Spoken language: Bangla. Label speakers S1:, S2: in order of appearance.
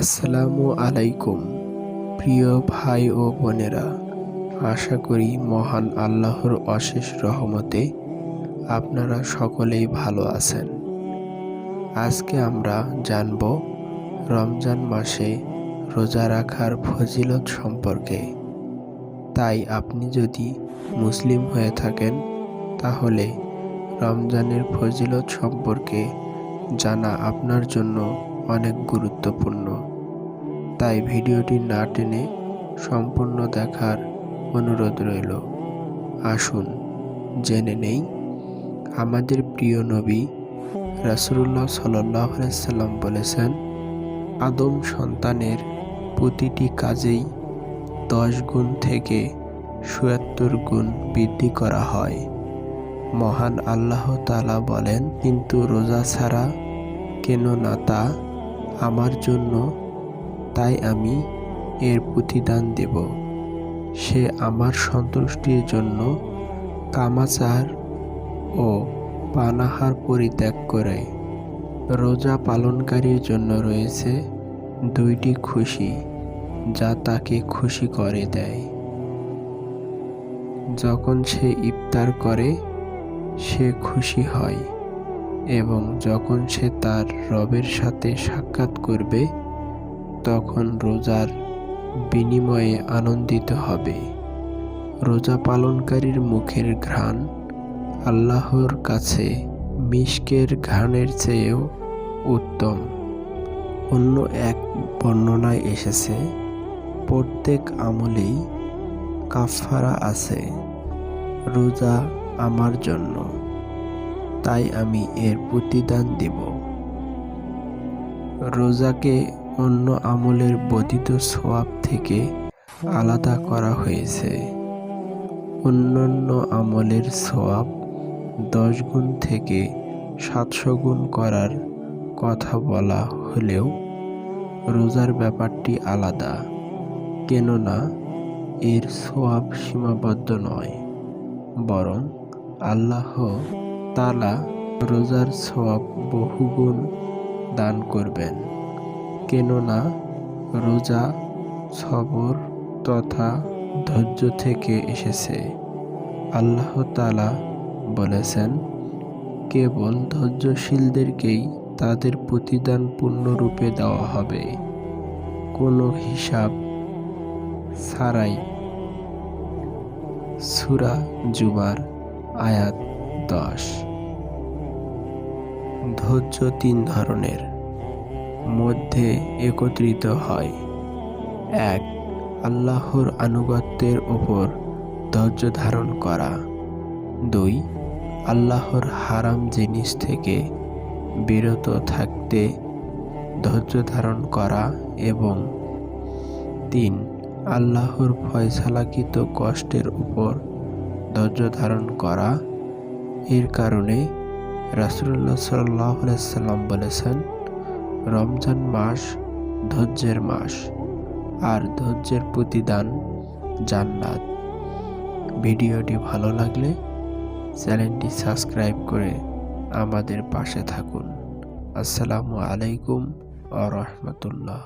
S1: আসসালামু আলাইকুম, প্রিয় ভাই ও বোনেরা। আশা করি মহান আল্লাহর অশেষ রহমতে আপনারা সকলেই ভালো আছেন। আজকে আমরা জানব রমজান মাসে রোজা রাখার ফজিলত সম্পর্কে। তাই আপনি যদি মুসলিম হয়ে থাকেন, তাহলে রমজানের ফজিলত সম্পর্কে জানা আপনার জন্য অনেক গুরুত্বপূর্ণ। তাই ভিডিওটি না টেনে সম্পূর্ণ দেখার অনুরোধ রইল। আসুন জেনে নেই, আমাদের প্রিয় নবী রাসুল্লাহ সাল্লাহ সাল্লাম বলেছেন, আদম সন্তানের প্রতিটি কাজেই দশ গুণ থেকে সুয়াত্তর গুণ বৃদ্ধি করা হয়। মহান আল্লাহ তালা বলেন, কিন্তু রোজা ছাড়া কেন না তা আমার জন্য তাই আমি এর প্রতিদান দেব। সে আমার সন্তুষ্টির জন্য কামাচার ও পানাহার পরিত্যাগ করে। রোজা পালনকারীর জন্য রয়েছে দুইটি খুশি, যা তাকে খুশি করে দেয়। যখন সে ইফতার করে, সে খুশি হয় এবং যখন সে তার রবের সাথে সাক্ষাৎ করবে তখন রোজার বিনিময়ে আনন্দিত হবে। রোজা পালনকারীর মুখের ঘ্রাণ আল্লাহর কাছে মিশকের ঘ্রাণের চেয়েও উত্তম। অন্য এক বর্ণনায় এসেছে, প্রত্যেক আমলেই কাফারা আছে, রোজা আমার জন্য, তাই আমি এর প্রতিদান দেব। রোজাকে অন্য আমলের বর্ধিত সোয়াব থেকে আলাদা করা হয়েছে। অন্যান্য আমলের সোয়াব দশ গুণ থেকে সাতশো গুণ করার কথা বলা হলেও রোজার ব্যাপারটি আলাদা, কেননা এর সোয়াব সীমাবদ্ধ নয়, বরং আল্লাহ তালা রোজার সব বহুগুণ দান করবেন। কেননা রোজা, সবর তথা ধৈর্য থেকে এসেছে। আল্লাহ তালা বলেছেন, কেবল ধৈর্যশীলদেরকেই তাদের প্রতিদান পূর্ণরূপে দেওয়া হবে। কোনো হিসাব ছাড়াই সুরা জুবার আয়াত দশ। ধৈর্য তিন ধরনের। মধ্যে একত্রিত হয়। এক, আল্লাহর আনুগত্যের ওপর ধৈর্য ধারণ করা। দুই, আল্লাহর হারাম জিনিস থেকে বিরত থাকতে ধৈর্য ধারণ করা এবং তিন, আল্লাহর ফয়সালাকৃত কষ্টের উপর ধৈর্য ধারণ করা। এর কারণে রাসুল্লাহ সাল্লাহ সাল্লাম বলেছেন রমজান মাস ধৈর্যের মাস আর ধৈর্যের প্রতিদান জান্নাত। ভিডিওটি ভালো লাগলে চ্যানেলটি সাবস্ক্রাইব করে আমাদের পাশে থাকুন। আসসালামু আলাইকুম আ রহমতুল্লাহ।